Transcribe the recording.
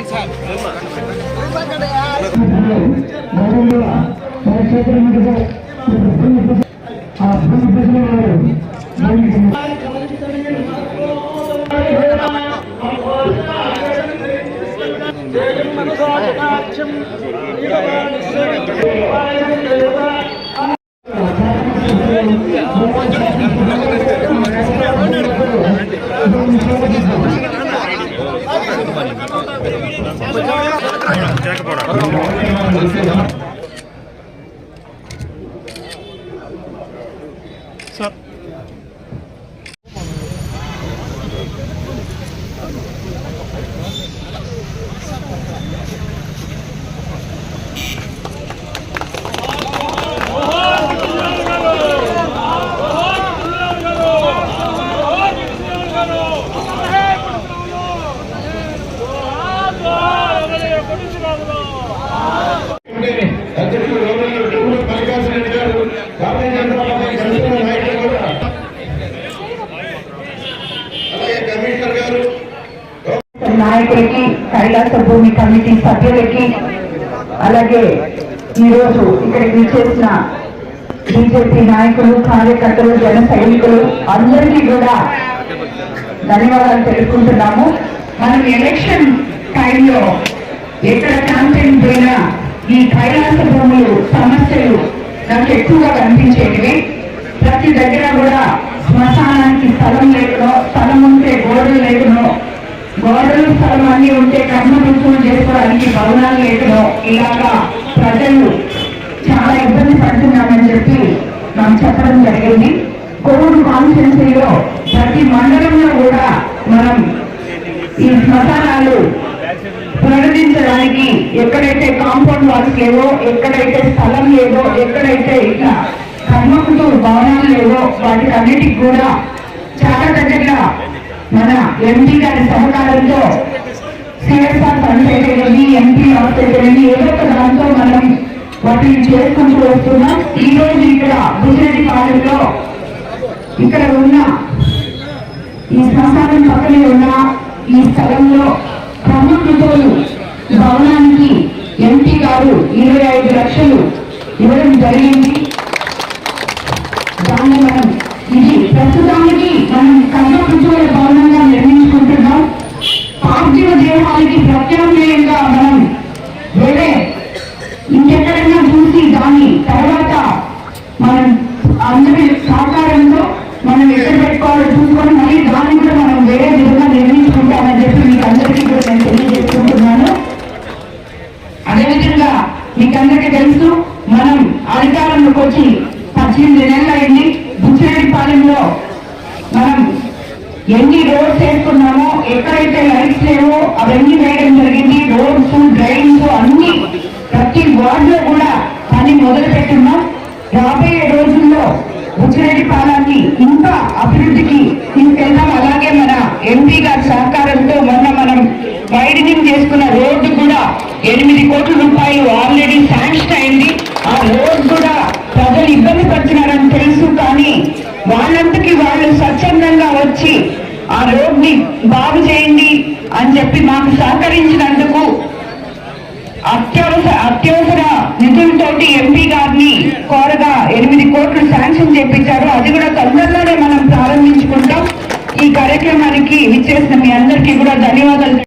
అధ్యక్షుడు గౌరవనీయులు డాక్టర్ మల్లికార్జున రెడ్డి గారు భారతీయ జనతా పార్టీ జనసేన నాయకులు కూడా అలాగే కమిషనర్ గారు నాయకులకి కైలాస భూమి కమిటీ సభ్యులకి అలాగే ఈరోజు ఇక్కడికి విచ్చేసిన బీజేపీ నాయకులు కార్యకర్తలు జన సైనికులు అందరికీ కూడా ధన్యవాదాలు తెలుసుకుంటున్నాము మనం ఎలక్షన్ టైంలో ఎక్కడ క్యాంపెయిన్ పోయినా ఈ కైలాస భూములు సమస్యలు నాకు ఎక్కువగా కనిపించేటివి. ప్రతి దగ్గర కూడా శ్మశానానికి స్థలం లేకునో స్థలం ఉంటే గోడలు లేకునో గోడలు స్థలం అన్ని ఉంటే కర్మ రుసులు చేసుకోవడానికి భవనాలు లేకునో ఇలాగా ప్రజలు చాలా ఇబ్బంది పడుతున్నామని చెప్పి మనం చెప్పడం జరిగింది. కోవిడ్ కాన్స్టిట్యున్సీలో ప్రతి మండలంలో కూడా మనం ఈ శ్మశానాలు పునరుద్ధరించడానికి ఎక్కడైతే కాంపౌండ్ వాల్స్ లేవో ఎక్కడైతే స్థలం లేదో ఎక్కడైతే ఇట్లా కర్మకుతూ భవనాలు లేవో వాటికి అన్నిటికి కూడా చాలా దగ్గర మన ఎంపీ గారి సహకారంతో సిఎస్ఆర్ ఫండ్స్ అయితేనేమి ఎంపీ ఆఫ్ అయితేనేమి ఏదో ఒక దాంతో మనం వాటిని చేసుకుంటూ వస్తున్నాం ఈ రోజు ఇక్కడ బుజ్జిరెడ్డి పాలెంలో ఇక్కడ ఉన్న ఈ శ్మశానం పక్కనే ఉన్న ఈ స్థలంలో ప్రభుత్వతోలు భవనానికి ఎంపీ గారు ఇరవై ఐదు లక్షలు ఇవ్వడం జరిగింది. దాన్ని మనం ఇది ప్రస్తుతానికి మనం కర్మపుత్రుల భవనంగా నిర్మించుకుంటున్నాం. పార్థివ దేహానికి ప్రత్యామ్నాయంగా మనం వేరే ఇంకెక్కడైనా చూసి దాన్ని తర్వాత పద్దెనిమిది నెలలు అయింది బుచ్చిరెడ్డిపాలెంలో మనం ఎన్ని రోడ్స్ వేసుకున్నామో ఎక్కడైతే లైట్స్ లేవో అవన్నీ వేయడం జరిగింది. రోడ్స్ డ్రైన్స్ అన్ని ప్రతి వార్డులో కూడా పని మొదలు పెట్టున్నాం రాబోయే రోజుల్లో బుచ్చిరెడ్డి ఇంకా అభివృద్ధికి తీసుకెళ్దాం అలాగే మన ఎంపీ గారి సహకారంతో మొన్న మనం వైడనింగ్ చేసుకున్న రోడ్డు కూడా ఎనిమిది కోట్ల రూపాయలు ఆల్రెడీ శాంక్షన్ ఆ రోడ్ని బాగు చేయండి అని చెప్పి మాకు సహకరించినందుకు అత్యవసర అత్యవసర నిధులతోటి ఎంపీ గారిని కోరగా ఎనిమిది కోట్లు శాంక్షన్ చేపించారు. అది కూడా తొందరలోనే మనం ప్రారంభించుకుంటాం. ఈ కార్యక్రమానికి విచ్చేసిన మీ అందరికీ కూడా ధన్యవాదాలు.